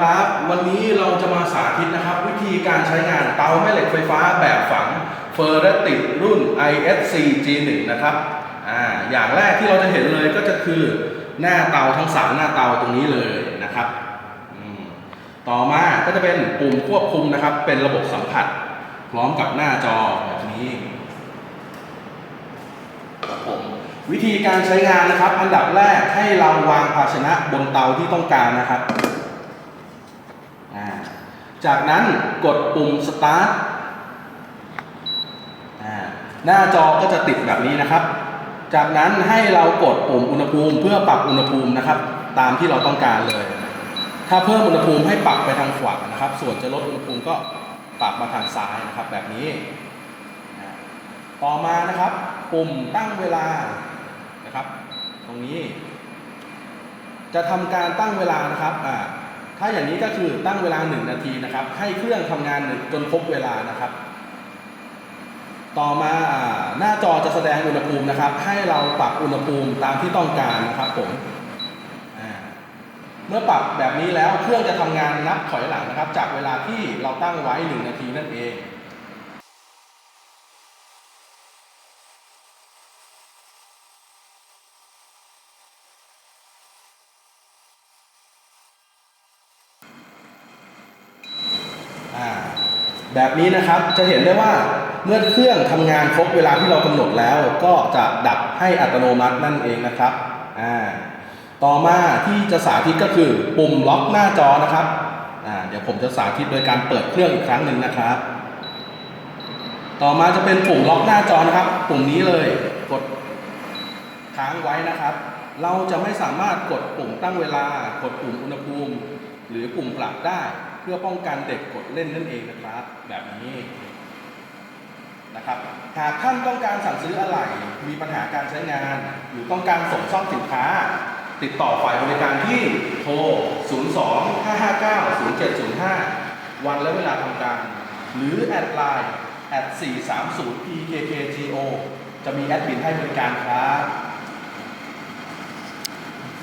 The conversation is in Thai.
ครับ วันนี้เราจะมาสาธิตนะครับ วิธีการใช้งานเตาแม่เหล็กไฟฟ้าแบบฝังเฟอร์รติดรุ่น ISC G1 นะครับอ่าอย่างแรกที่เราจะเห็นเลยก็จะคือหน้าเตาทั้งสามหน้าเตาตรงนี้เลยนะครับต่อมาก็จะเป็นปุ่มควบคุมนะครับ เป็นระบบสัมผัส พร้อมกับหน้าจอแบบนี้ครับผมวิธีการใช้งานนะครับ อันดับแรกให้เราวางภาชนะบนเตาที่ต้องการนะครับ จากนั้นกดปุ่ม start หน้าจอก็จะติดแบบนี้นะครับ จากนั้นให้เรากดปุ่มอุณหภูมิเพื่อปรับอุณหภูมินะครับ ตามที่เราต้องการเลย ถ้าเพิ่มอุณหภูมิให้ปรับไปทางขวานะครับ ส่วนจะลดอุณหภูมิก็ปรับมาทางซ้ายนะครับแบบนี้ ต่อมานะครับ ปุ่มตั้งเวลานะครับ ตรงนี้ จะทำการตั้งเวลานะครับอ่า ถ้าอย่างนี้ก็คือตั้งเวลา 1 นาทีนะครับ ให้เครื่องทำงานหนึ่งจนครบเวลานะครับ ต่อมาหน้าจอจะแสดงอุณหภูมินะครับ ให้เราปรับอุณหภูมิตามที่ต้องการนะครับผมเมื่อปรับแบบนี้แล้วเครื่องจะทำงานนับถอยหลังนะครับ จากเวลาที่เราตั้งไว้ 1 นาทีนั่นเอง แบบนี้นะครับจะเห็นได้ว่าเมื่อเครื่องทำงานครบเวลาที่เรากำหนดแล้วก็จะดับให้อัตโนมัตินั่นเองนะครับต่อมาที่จะสาธิตก็คือปุ่มล็อกหน้าจอนะครับเดี๋ยวผมจะสาธิตโดยการเปิดเครื่องอีกครั้งหนึ่งนะครับ ต่อมาจะเป็นปุ่มล็อกหน้าจอนะครับ ปุ่มนี้เลยกดค้างไว้นะครับ เราจะไม่สามารถกดปุ่มตั้งเวลากดปุ่มอุณหภูมิ หรือปุ่มปรับได้ พื่อป้องกันเด็กกดเล่นนั่นเองนะครับ แบบนี้นะครับหากท่านต้องการสั่งซื้ออะไหล่มีปัญหาการใช้งาน หรือต้องการส่งซ่อมสินค้า ติดต่อฝ่ายบริการที่โทร 02 559 0705 วันและเวลาทำการ หรือแอดไลน์ at 430 pkkgo จะมีแอดมินให้บริการครับ